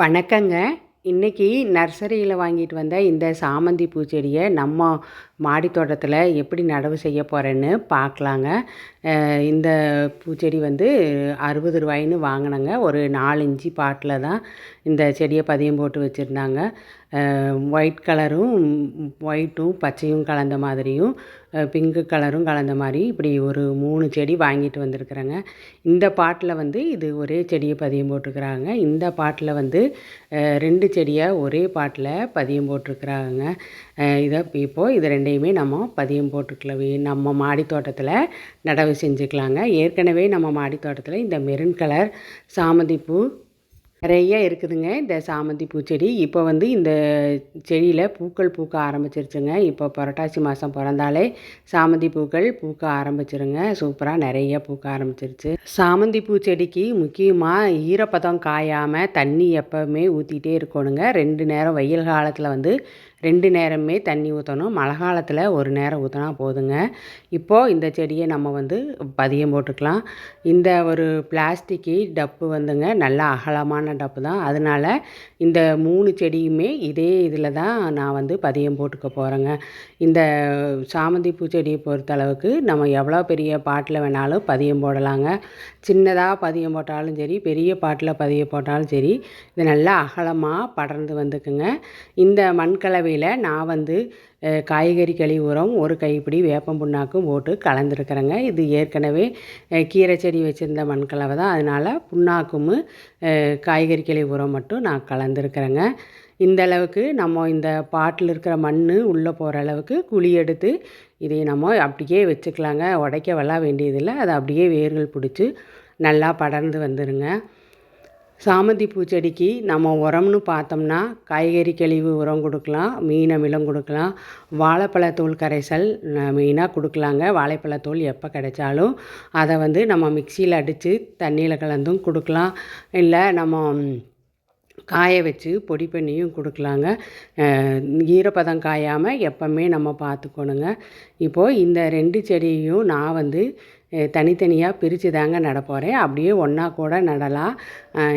வணக்கங்க. இன்றைக்கி நர்சரியில் வாங்கிட்டு வந்த இந்த சாமந்தி பூச்செடியை நம்ம மாடி தோட்டத்தில் எப்படி நடவு செய்ய போகிறேன்னு பார்க்கலாங்க இந்த பூச்செடி வந்து அறுபது ரூபாய்ன்னு வாங்கினேங்க. ஒரு நாலு இஞ்சி பாட்டில் தான் இந்த செடியை பதியம் போட்டு வச்சுருந்தாங்க. ஒயிட் கலரும் ஒயிட்டும் பச்சையும் கலந்த மாதிரியும் பிங்க்கு கலரும் கலந்த மாதிரி இப்படி ஒரு மூணு செடி வாங்கிட்டு வந்திருக்கிறேங்க. இந்த பாட்டில் வந்து இது ஒரே செடியை பதியம் போட்டிருக்கிறாங்க. இந்த பாட்டில் வந்து ரெண்டு செடியை ஒரே பாட்டில் பதியம் போட்டிருக்கிறாங்க இதை இப்போது இது ரெண்டையுமே நம்ம பதியம் போட்டுக்கலவே நம்ம மாடி தோட்டத்தில் நடவு செஞ்சுக்கலாங்க. ஏற்கனவே நம்ம மாடி தோட்டத்தில் இந்த மெரூன் கலர் சாமந்திப்பூ நிறைய இருக்குதுங்க. இந்த சாமந்தி பூச்செடி. இப்போ வந்து இந்த செடியில் பூக்கள் பூக்க ஆரம்பிச்சிருச்சுங்க. இப்போ புரட்டாசி மாதம் பிறந்தாலே சாமந்தி பூக்கள் பூக்க ஆரம்பிச்சிருங்க. சூப்பராக நிறைய பூக்க ஆரம்பிச்சிருச்சு. சாமந்தி பூச்செடிக்கு முக்கியமாக ஈரப்பதம் காயாமல் தண்ணி எப்போவுமே ஊற்றிட்டே இருக்கணுங்க. ரெண்டு நேரம் வெயில் காலத்தில் வந்து ரெண்டு நேரமே தண்ணி ஊற்றணும் மழை காலத்தில் ஒரு நேரம் ஊற்றினா போதுங்க. இப்போது இந்த செடியை நம்ம வந்து பதியம் போட்டுக்கலாம். இந்த ஒரு பிளாஸ்டிக்கு டப்பு வந்துங்க. நல்லா அகலமான டப்பு தான். அதனால் இந்த மூணு செடியுமே இதே இதில் தான் நான் வந்து பதியம் போட்டுக்க போகிறேங்க இந்த சாமந்தி பூச்செடியை பொறுத்தளவுக்கு நம்ம எவ்வளோ பெரிய பாட்டில் வேணாலும் பதியம் போடலாங்க. சின்னதாக பதியம் போட்டாலும் சரி பெரிய பாட்டில் பதியம் போட்டாலும் சரி இது நல்லா அகலமாக படர்ந்து வந்துக்குங்க. இந்த மண்கலவையில் நான் வந்து காய்கறி கழிவு உரம் ஒரு கைப்பிடி வேப்பம் புண்ணாக்கும் போட்டு கலந்துருக்குறேங்க. இது ஏற்கனவே கீரை செடி வச்சுருந்த மண்கலவை தான். அதனால் புண்ணாக்கும் காய்கறி கழிவு உரம் மட்டும் நான் கலந்துருக்குறேங்க. இந்த அளவுக்கு நம்ம இந்த பாட்டில் இருக்கிற மண் உள்ளே போகிற அளவுக்கு குழி எடுத்து இதை நம்ம அப்படியே வச்சுக்கலாங்க. உடைக்க வெல்லாம் வேண்டியதில்லை. அதை அப்படியே வேர்கள் பிடிச்சி நல்லா படர்ந்து வந்துருங்க. சாமந்தி பூச்செடிக்கு நம்ம உரம்னு பார்த்தோம்னா காய்கறி கழிவு உரம் கொடுக்கலாம் மீன் அமிலம் கொடுக்கலாம். வாழைப்பழத்தூள் கரைசல் மெயினாக கொடுக்கலாங்க. வாழைப்பழத்தூள் எப்போ கிடைச்சாலும் அதை வந்து நம்ம மிக்சியில் அடித்து தண்ணியில் கலந்தும் கொடுக்கலாம். இல்லை நம்ம காய வச்சு பொடி பண்ணியும் கொடுக்கலாங்க. ஈரப்பதம் காயாமல் எப்போவுமே நம்ம பார்த்துக்கணுங்க இப்போது இந்த ரெண்டு செடியையும் நான் வந்து தனித்தனியாக பிரித்து தாங்க நட போகிறேன் அப்படியே ஒன்றா கூட நடலாம்.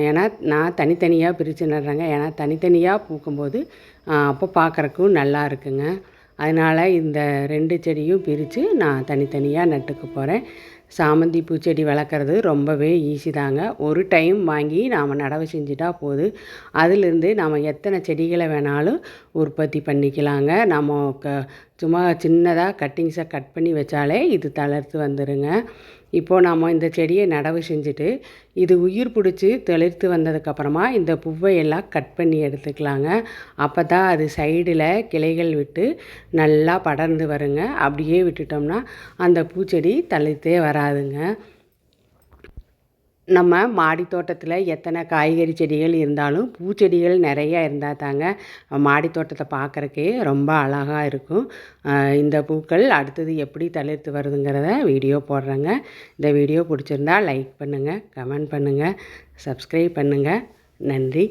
ஏன்னா நான் தனித்தனியாக பிரித்து நடுறேங்க. ஏன்னா தனித்தனியாக பூக்கும்போது அப்போ பார்க்குறக்கும் நல்லா இருக்குங்க. அதனால் இந்த ரெண்டு செடியும் பிரித்து நான் தனித்தனியாக நட்டுக்க போகிறேன் சாமந்தி பூச்செடி வளர்க்குறது ரொம்பவே ஈஸி தாங்க. ஒரு டைம் வாங்கி நாம் நடவு செஞ்சுட்டா போதும் அதிலிருந்து நாம் எத்தனை செடிகளை வேணாலும் உற்பத்தி பண்ணிக்கலாங்க. நம்ம க சும்மா சின்னதாக கட்டிங்ஸை கட் பண்ணி வச்சாலே இது தளர்த்து வந்துடுங்க இப்போது நாம் இந்த செடியை நடவு செஞ்சுட்டு இது உயிர் பிடிச்சி தெளிர்த்து வந்ததுக்கப்புறமா இந்த பூவை எல்லாம் கட் பண்ணி எடுத்துக்கலாங்க. அப்போ தான் அது சைடில் கிளைகள் விட்டு நல்லா படர்ந்து வருங்க. அப்படியே விட்டுட்டோம்னா அந்த பூச்செடி தளிர்த்தே வராதுங்க. நம்ம மாடி தோட்டத்தில் எத்தனை காய்கறி செடிகள் இருந்தாலும் பூச்செடிகள் நிறையா இருந்தால் தாங்க மாடி தோட்டத்தை பார்க்குறக்கே ரொம்ப அழகாக இருக்கும். இந்த பூக்கள் அடுத்தது எப்படி தளிர்த்து வருதுங்கிறத வீடியோ போடுறேங்க. இந்த வீடியோ பிடிச்சிருந்தா லைக் பண்ணுங்கள் கமெண்ட் பண்ணுங்கள் சப்ஸ்கிரைப் பண்ணுங்கள் நன்றி.